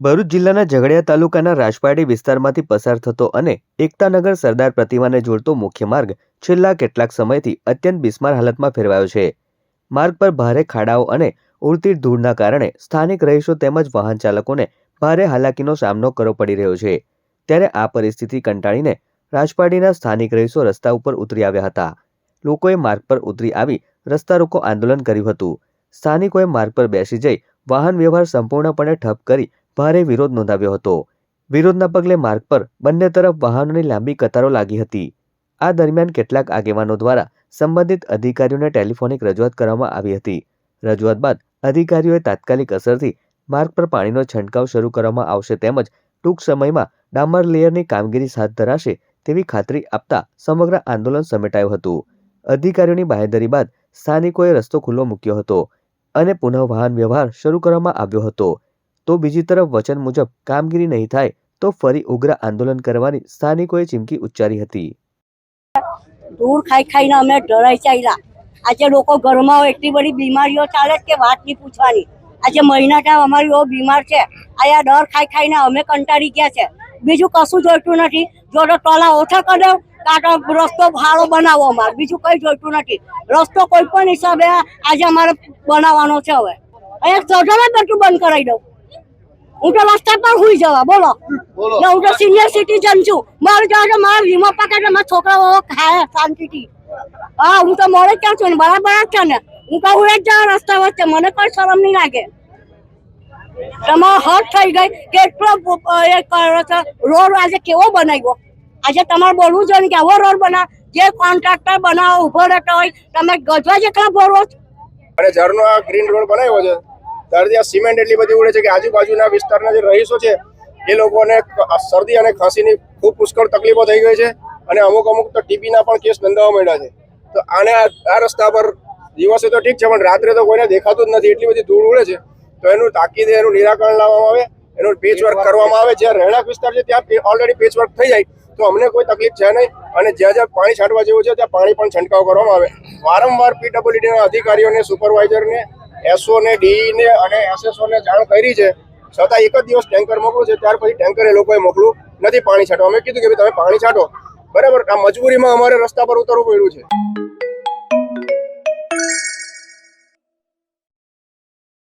ભરૂચ જિલ્લાના ઝઘડિયા તાલુકાના રાજપાડી વિસ્તારમાંથી પસાર થતો અને એકતાનગર સરદાર પ્રતિમાને જોડતો મુખ્ય માર્ગ છેલ્લા કેટલાક સમયથી અત્યંત બિસ્માર હાલતમાં ફેરવાયો છે. માર્ગ પર ભારે ખાડાઓ અને ઉડતી ધૂળના કારણે સ્થાનિક રહીશો તેમજ વાહન ચાલકોને ભારે હાલાકીનો સામનો કરવો પડી રહ્યો છે. ત્યારે આ પરિસ્થિતિ કંટાળીને રાજપાડીના સ્થાનિક રહીશો રસ્તા ઉપર ઉતરી આવ્યા હતા. લોકોએ માર્ગ પર ઉતરી આવી રસ્તા રોકો આંદોલન કર્યું હતું. સ્થાનિકોએ માર્ગ પર બેસી જઈ વાહન વ્યવહાર સંપૂર્ણપણે ઠપ કરી ભારે વિરોધ નોંધાવ્યો હતો. વિરોધના પગલે માર્ગ પર બંને તરફ વાહનોની લાંબી કતારો લાગી હતી. આ દરમિયાન કેટલાક આગેવાનો દ્વારા સંબંધિત અધિકારીઓને ટેલિફોનિક રજૂઆત કરવામાં આવી હતી. રજૂઆત બાદ અધિકારીઓએ તાત્કાલિક અસરથી માર્ગ પર પાણીનો છંટકાવ શરૂ કરવામાં આવશે તેમજ ટૂંક સમયમાં ડામર લેયરની કામગીરી હાથ ધરાશે તેવી ખાતરી આપતા સમગ્ર આંદોલન સમેટાયું હતું. અધિકારીઓની બાહેધરી બાદ સ્થાનિકોએ રસ્તો ખુલ્લો મૂક્યો હતો. અને પુનઃ વાહન વ્યવહાર શરૂ કરવામાં આવ્યો હતો. તો બીજી તરફ વચન મુજબ કામગીરી નહીં થાય તો ફરી ઉગ્ર આંદોલન કરવાની સ્થાનિકોએ ચીમકી ઉચ્ચારી હતી. ધૂળ ખાઈ ખાઈને અમે ડરાઈ ચાલ્યા. આજે લોકો ઘરમાં એટલી બધી બીમારીઓ ચાલે કે વાત નહીં પૂછવાની. આજે મહિના ટાઈમ અમારી બહુ બીમાર છે. આ ડર ખાઈ ખાઈને અમે કંટાળી ગયા છે. બીજું કશું જોઈતું નથી. જો તો ટોલા ઓછા કરી કાં તો રસ્તો ભાડો બનાવો અમારે. બીજું કંઈ જોઈતું નથી. રસ્તો કોઈ પણ હિસાબે આજે અમારે બનાવવાનો છે હવે. અહીંયા બધું બંધ કરાવી દઉં. હું તો રસ્તા પર હુઈ જવા બોલો. હું તો સિનિયર સિટીઝન છું. મારું જવા મારા વીમા પાકે મારા છોકરાઓ ખાય શાંતિથી. હા હું તો મળે ક્યાં છું ને બરાબર જ છે ને. હું તો હું જ રસ્તા વચ્ચે મને કોઈ શરમ નહીં લાગે. તમારો હટ થઈ ગઈ કેટલો એ કરો છો. રોડ આજે કેવો બનાવ્યો? આજે તમારે બોલવું જોઈએ ને કે આવો રોડ બનાવ જે કોન્ટ્રાક્ટર બનાવો, ઊભો રહેતો હોય, તમે ગજવા જેટલા ભરો છો. અને ઝરનો આ ગ્રીન રોડ બનાવ્યો છે. ત્યારથી આ સિમેન્ટ એટલી બધી ઉડે છે કે આજુબાજુના વિસ્તારના જે રહીશો છે, એ લોકોને શરદી અને ખાંસીની ખૂબ પુષ્કળ તકલીફો થઈ ગઈ છે અને અમુક અમુક તો ટીબીના પણ કેસ નોંધાવા માંડ્યા છે. તો આને આ રસ્તા પર દિવસે તો ઠીક છે, પણ રાત્રે તો કોઈને દેખાતું જ નથી. એટલી બધી ધૂળ ઉડે છે. તો એનું તાકીદે એનું નિરાકરણ લાવવામાં આવે એનું પેચવર્ક કરવામાં આવે. જ્યાં રહેણાંક વિસ્તાર છે ત્યાં ઓલરેડી પેચવર્ક થઈ જાય. તો અમને કોઈ તકલીફ છે નહીં. અને જ્યાં જ્યાં પાણી છાંટવા જેવું છે ત્યાં પાણી પણ છંટકાવ કરવામાં આવે. વારંવાર પીડબ્લ્યુડીના અધિકારીઓને સુપરવાઇઝરને એસઓને ડીઈને અને એસએસઓને જાણ કરી છે. છતાં એક જ દિવસ ટેન્કર મોકલું છે ત્યાર પછી ટેન્કર એ લોકોએ મોકલું નથી પાણી છાંટવા. અમે કીધું કે ભાઈ તમે પાણી છાંટો. બરાબર આ મજબૂરીમાં અમારે રસ્તા પર ઉતરવું પડ્યું છે.